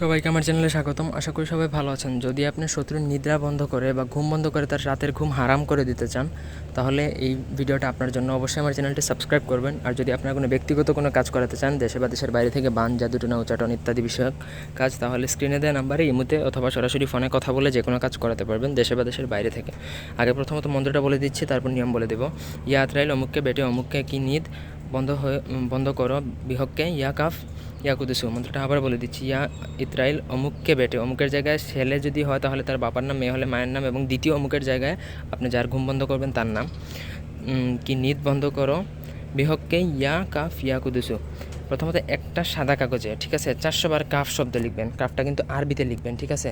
সবাইকে আমার চ্যানেলে স্বাগতম। আশা করি সবাই ভালো আছেন। যদি আপনি শত্রুর নিদ্রা বন্ধ করে বা ঘুম বন্ধ করে তার রাতের ঘুম হারাম করে দিতে চান, তাহলে এই ভিডিওটা আপনার জন্য অবশ্যই আমার চ্যানেলটি সাবস্ক্রাইব করবেন। আর যদি আপনার কোনো ব্যক্তিগত কোনো কাজ করাতে চান, দেশে বা দেশের বাইরে থেকে বান জাদুটনা উচ্চাটন ইত্যাদি বিষয়ক কাজ, তাহলে স্ক্রিনে দেওয়া নাম্বারে ইমুতে অথবা সরাসরি ফোনে কথা বলে যে কোনো কাজ করাতে পারবেন দেশে বা দেশের বাইরে থেকে। আগে প্রথমত মন্ত্রটা বলে দিচ্ছি, তারপর নিয়ম বলে দেবো। ইয়া আত্রাইল অমুককে বেটে, অমুককে কি নিদ? বন্ধ হয়ে বন্ধ করো, বিহককে ইয়া কাফ ইয়া কুদুসু, মন্ত্রটা আবার বলে দিচ্ছি, ইয়া ইত্রাইল অমুককে বেটে, অমুকের জায়গায় ছেলে যদি হয় তাহলে তার বাবার নাম, মেয়ে হলে মায়ের নাম এবং দ্বিতীয় অমুকের জায়গায় আপনি যার ঘুম বন্ধ করবেন তার নাম। কি নিদ বন্ধ করো। বিহককে ইয়া কা ইয়া কুদুসু। প্রথমত একটা সাদা কাগজে, ঠিক আছে? চারশো বার কাফ শব্দ লিখবেন। কাফটা কিন্তু আরবিতে লিখবেন, ঠিক আছে?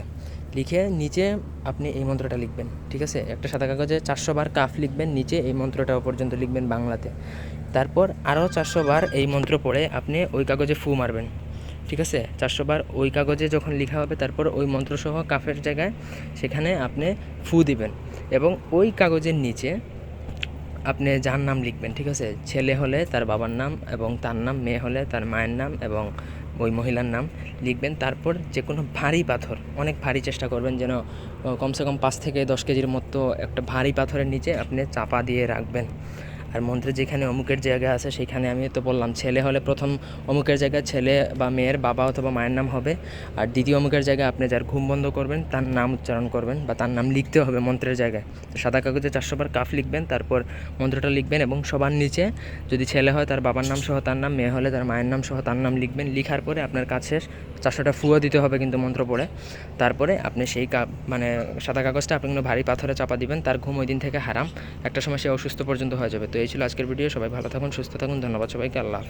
লিখে নিচে আপনি এই মন্ত্রটা লিখবেন, ঠিক আছে? একটা সাদা কাগজে চারশো বার কাফ লিখবেন, নিচে এই মন্ত্রটা পর্যন্ত লিখবেন বাংলাতে। তারপর আরও চারশো বার এই মন্ত্র পড়ে আপনি ওই কাগজে ফু মারবেন, ঠিক আছে? চারশো বার ওই কাগজে যখন লেখা হবে, তারপর ওই মন্ত্রসহ কাফের জায়গায় সেখানে আপনি ফু দিবেন। এবং ওই কাগজের নিচে আপনি যার নাম লিখবেন, ঠিক আছে? ছেলে হলে তার বাবার নাম এবং তার নাম, মেয়ে হলে তার মায়ের নাম এবং ওই মহিলার নাম লিখবেন। তারপর যে কোনো ভারী পাথর, অনেক ভারী চেষ্টা করবেন যেন কমসে কম পাঁচ থেকে দশ কেজির মতো একটা ভারী পাথরের নিচে আপনি চাপা দিয়ে রাখবেন। আর মন্ত্রে যেখানে অমুকের জায়গা আছে, সেখানে আমি তো বললাম, ছেলে হলে প্রথম অমুকের জায়গায় ছেলে বা মেয়ের বাবা অথবা মায়ের নাম হবে। আর দ্বিতীয় অমুকের জায়গায় আপনি যার ঘুম বন্ধ করবেন, তার নাম উচ্চারণ করবেন বা তার নাম লিখতে হবে মন্ত্রের জায়গায়। সাদা কাগজে চারশো বার কাফ লিখবেন, তারপর মন্ত্রটা লিখবেন এবং সবার নিচে যদি ছেলে হয় তার বাবার নাম সহ তার নাম, মেয়ে হলে তার মায়ের নাম সহ তার নাম লিখবেন। লিখার পরে আপনার শেষ, চারশোটা ফুয়া দিতে হবে কিন্তু মন্ত্র পড়ে। তারপরে আপনি সেই মানে সাদা কাগজটা আপনি কোনো ভারী পাথরে চাপা দিবেন, তার ঘুম ওই দিন থেকে হারাম। একটা সময় সে অসুস্থ পর্যন্ত হয়ে যাবে। তো এই ছিল আজকের ভিডিও। সবাই ভালো থাকুন সুস্থ থাকুন। ধন্যবাদ সবাইকে। আল্লাহ।